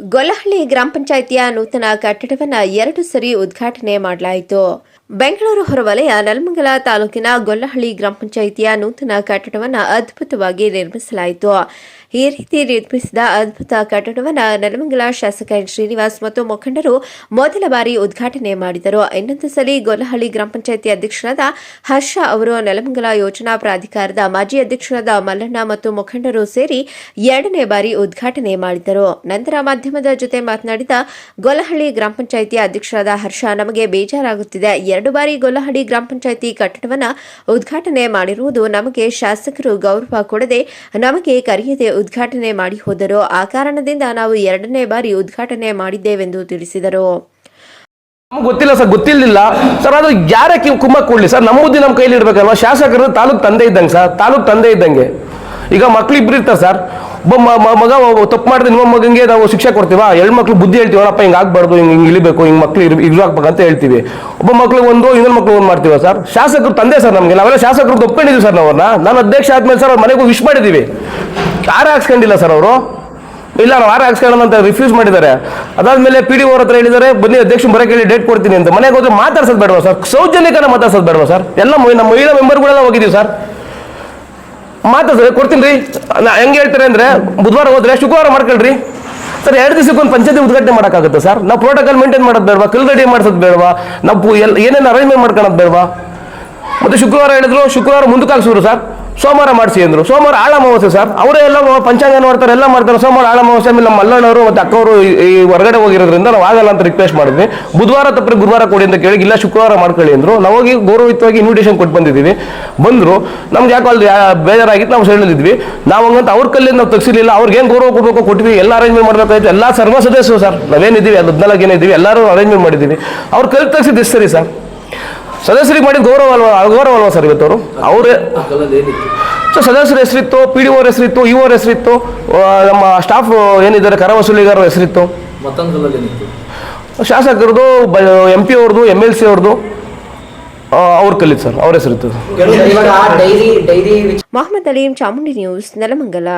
ಗೊಲ್ಲಹಳ್ಳಿ ಗ್ರಾಮ ಪಂಚಾಯಿತಿಯ ನೂತನ ಕಟ್ಟಡವನ್ನು ಎರಡು ಸರಿ ಉದ್ಘಾಟನೆ ಮಾಡಲಾಯಿತು. ಬೆಂಗಳೂರು ಹೊರವಲಯ ನಲ್ಮಂಗಲ ತಾಲೂಕಿನ ಗೊಲ್ಲಹಳ್ಳಿ ಗ್ರಾಮ ಪಂಚಾಯಿತಿಯ ನೂತನ ಕಟ್ಟಡವನ್ನು ಅದ್ಭುತವಾಗಿ ನಿರ್ಮಿಸಲಾಯಿತು. ಈ ರೀತಿ ನಿರ್ಮಿಸಿದ ಅದ್ಭುತ ಕಟ್ಟಡವನ್ನು ನಲ್ಮಂಗಲ ಶಾಸಕ ಎನ್ ಶ್ರೀನಿವಾಸ್ ಮತ್ತು ಮುಖಂಡರು ಮೊದಲ ಬಾರಿ ಉದ್ಘಾಟನೆ ಮಾಡಿದರು. ಇನ್ನೊಂದು ಸಲ ಗೊಲ್ಲಹಳ್ಳಿ ಗ್ರಾಮ ಪಂಚಾಯಿತಿ ಅಧ್ಯಕ್ಷರಾದ ಹರ್ಷ ಅವರು ನಲಮಂಗಲ ಯೋಜನಾ ಪ್ರಾಧಿಕಾರದ ಮಾಜಿ ಅಧ್ಯಕ್ಷರಾದ ಮಲ್ಲಣ್ಣ ಮತ್ತು ಮುಖಂಡರು ಸೇರಿ ಎರಡನೇ ಬಾರಿ ಉದ್ಘಾಟನೆ ಮಾಡಿದರು. ನಂತರ ಮಾಧ್ಯಮದ ಜೊತೆ ಮಾತನಾಡಿದ ಗೊಲಹಳ್ಳಿ ಗ್ರಾಮ ಪಂಚಾಯಿತಿ ಅಧ್ಯಕ್ಷರಾದ ಹರ್ಷ, ನಮಗೆ ಬೇಜಾರಾಗುತ್ತಿದೆ. ಎರಡು ಬಾರಿ ಗೊಲ್ಲಹಳ್ಳಿ ಗ್ರಾಮ ಪಂಚಾಯಿತಿ ಕಟ್ಟಡವನ್ನು ಉದ್ಘಾಟನೆ ಮಾಡಿರುವುದು ನಮಗೆ ಶಾಸಕರು ಗೌರವ ಕೊಡದೆ ನಮಗೆ ಕರೆಯದೆ ಉದ್ಘಾಟನೆ ಮಾಡಿ ಹೋದರು. ಆ ಕಾರಣದಿಂದ ನಾವು ಎರಡನೇ ಬಾರಿ ಉದ್ಘಾಟನೆ ಮಾಡಿದ್ದೇವೆಂದು ತಿಳಿಸಿದರು. ನಮ್ಗೆ ಗೊತ್ತಿಲ್ಲ ಸರ್ ಗೊತ್ತಿಲ್ಲ ಸರ್ ಅದು ಯಾರೇ ಕುಮ್ಮ ಕೊಡ್ಲಿ ಸರ್ ನಮ್ಮ ಬುದ್ಧಿ ನಮ್ಮ ಕೈಲಿ ಇಡಬೇಕಲ್ವಾ? ಶಾಸಕರು ತಾಲೂಕ್ ತಂದೆ ಇದ್ದಂಗೆ ಸರ್, ತಾಲೂಕ್ ತಂದೆ ಇದ್ದಂಗೆ. ಈಗ ಮಕ್ಳು ಇಬ್ರು ಇರ್ತಾರೆ ಸರ್. ಮಗ ತಪ್ಪು ಮಾಡಿದ್ರೆ ನಿಮ್ಮ ಮಗಂಗೆ ನಾವು ಶಿಕ್ಷೆ ಕೊಡ್ತೀವಾ? ಎರಡು ಮಕ್ಳು ಬುದ್ಧಿ ಹೇಳ್ತೀವಿ ಅಪ್ಪ ಹಿಂಗೆ ಆಗ್ಬಾರ್ದು, ಹಿಂಗೆ ಹಿಂಗೆ ಇಳಿಬೇಕು, ಹಿಂಗೆ ಮಕ್ಳು ಇರ್ ಅಂತ ಹೇಳ್ತೀವಿ. ಒಬ್ಬ ಮಕ್ಳಿಗೆ ಒಂದು, ಇನ್ನೊಂದು ಮಕ್ಳು ಒಂದು ಮಾಡ್ತೀವ ಸರ್? ಶಾಸಕರು ತಂದೆ ಸರ್ ನಮಗೆ. ನಾವೆಲ್ಲ ಶಾಸಕರು ಒಪ್ಕೊಂಡಿದ್ದೀವಿ ಸರ್ ನಾವನ್ನ. ನಾನು ಅಧ್ಯಕ್ಷ ಆದ್ಮೇಲೆ ಸರ್ ಅವ್ರ ಮನೆಗೂ ವಿಶ್ ಮಾಡಿದ್ದೀವಿ. ಯಾರು ಹಾಕ್ಸ್ಕೊಂಡಿಲ್ಲ ಸರ್ ಅವರು? ಇಲ್ಲ, ನಾವು ಆರು ಹಾಕ್ಸ್ಕೊಳ್ಳೋಣ ಅಂತ ರಿಫ್ಯೂಸ್ ಮಾಡಿದ್ದಾರೆ. ಅದಾದ್ಮೇಲೆ ಪಿ ಡಿ ಓರ್ ಹತ್ರ ಹೇಳಿದ್ದಾರೆ, ಬನ್ನಿ ಅಧ್ಯಕ್ಷ ಬರೋಕೆ ಹೇಳಿ ಡೇಟ್ ಕೊಡ್ತೀನಿ ಅಂತ. ಮನೆಗೆ ಹೋದ್ರೆ ಮಾತಾಡ್ಸೋದು ಬೇಡವಾ ಸರ್? ಸೌಜನ್ಯಕನ ಮಾತಾಡ್ಸೋದು ಬೇಡವಾ ಸರ್? ಎಲ್ಲ ನಮ್ಮ ಮಹಿಳಾ ಮೆಂಬರ್ಗಳೆಲ್ಲ ಹೋಗಿದ್ದೀವಿ ಸರ್. ಮಾತಾಡ್ಸೋದು ಕೊಡ್ತೀನಿ ರೀ. ಹೆಂಗೆ ಹೇಳ್ತಾರೆ ಅಂದರೆ, ಬುಧವಾರ ಹೋದ್ರೆ ಶುಕ್ರವಾರ ಮಾಡ್ಕೊಳ್ರಿ. ಸರ್, ಎರಡು ದಿವಸಕ್ಕೊಂದು ಪಂಚಾಯತಿ ಉದ್ಘಾಟನೆ ಮಾಡೋಕ್ಕಾಗುತ್ತೆ ಸರ್. ನಾವು ಪ್ರೋಟೋಕಾಲ್ ಮೇಂಟೈನ್ ಮಾಡೋದು ಬೇಡವಾ? ಕಲ್ ರೆಡಿ ಮಾಡಿಸೋದು ಬೇಡವಾ? ನಾವು ಪು- ಎಲ್ ಏನೇನು ಅರೇಂಜ್ಮೆಂಟ್ ಮಾಡ್ಕೊಳೋದು ಬೇಡವಾ? ಮತ್ತು ಶುಕ್ರವಾರ ಹೇಳಿದ್ರು, ಶುಕ್ರವಾರ ಮುಂದಕ್ಕೆ ಹಾಕ್ಸಿದ್ರು ಸರ್. ಸೋಮವಾರ ಮಾಡಿಸಿ ಅಂದ್ರು. ಸೋಮವಾರ ಆಳ ಅಮಾವಾಸ್ಯೆ ಸರ್. ಅವರೇ ಎಲ್ಲ ಪಂಚಾಂಗ ನೋಡ್ತಾರೆ ಎಲ್ಲ ಮಾಡ್ತಾರೆ. ಸೋಮವಾರ ಆಳ ಅಮಾವಾಸ್ಯೆ. ನಮ್ಮ ಮಲ್ಲಣ್ಣವರು ಮತ್ತೆ ಅಕ್ಕವರು ಈ- ಹೊರಗಡೆ ಹೋಗಿರೋದ್ರಿಂದ ನಾವು ಆಗಲ್ಲ ಅಂತ ರಿಕ್ವೆಸ್ಟ್ ಮಾಡಿದ್ವಿ. ಬುಧವಾರ ತಪ್ಪರೆ ಗುರುವಾರ ಕೊಡಿ ಅಂತ ಕೇಳಿ, ಇಲ್ಲ ಶುಕ್ರವಾರ ಮಾಡ್ಕೊಳ್ಳಿ ಅಂದ್ರು. ನಾವು ಹೋಗಿ ಗೌರವಿತವಾಗಿ ಇನ್ವಿಟೇಷನ್ ಕೊಟ್ಟು ಬಂದಿದ್ದೀವಿ. ಬಂದ್ರು. ನಮ್ಗೆ ಯಾಕೋ ಅಲ್ಲಿ ಬೇಜಾರಾಗಿತ್ತು, ನಾವು ಸೈಡಲ್ಲಿದ್ವಿ ನಾವು ಹಂಗಂತ ಅವ್ರ ಕಲ್ಲಿಂದ ನಾವು ತಗ್ಸಿಲಿಲ್ಲ ಅವ್ರಿಗೆ ಏನು ಗೌರವ ಕೊಡಬೇಕು ಕೊಟ್ವಿ. ಎಲ್ಲ ಅರೇಂಜ್ಮೆಂಟ್ ಮಾಡಬೇಕಾಯ್ತು. ಎಲ್ಲ ಸರ್ವ ಸದಸ್ಯರು ಸರ್. ನಾವೇನಿದ್ದೀವಿ, ಅದು ಹದಿನಾಲ್ಕು ಏನಿದ್ದೀವಿ ಎಲ್ಲರೂ ಅರೇಂಜ್ಮೆಂಟ್ ಮಾಡಿದ್ದೀವಿ. ಅವ್ರ ಕಲ್ಲಿ ತೆಗ್ಸಿದ್ದು ಸರಿ ಸರ್? ಸದಸ್ಯರಿಗೆ ಮಾಡಿದ ಗೌರವ ಅಲ್ವಾ? ಗೌರವ ಅಲ್ವಾ ಸರ್ ಇವತ್ತು ಅವರು ಅವರೇ ಸೊ ಸದಸ್ಯರ ಹೆಸರಿತ್ತು ಪಿ ಡಿ ಓರ್ ಹೆಸರಿತ್ತು ಇ ಓರ್ ಹೆಸರಿತ್ತು ನಮ್ಮ ಸ್ಟಾಫ್ ಏನಿದ್ದಾರೆ ಕರ ವಸೂಲಿಗಾರರ ಹೆಸರಿತ್ತು. ಶಾಸಕರದು ಎಂ ಪಿ ಅವ್ರದ್ದು ಎಂ ಎಲ್ ಸಿ ಅವ್ರದ್ದು ಅವ್ರ ಕಲಿತು ಸರ್ ಅವ್ರ ಹೆಸರಿತ್ತು. ಮೊಹಮ್ಮದ್ ಅಲೀಂ ಚಾಮುಂಡಿ ನ್ಯೂಸ್ ನೆಲಮಂಗಲ.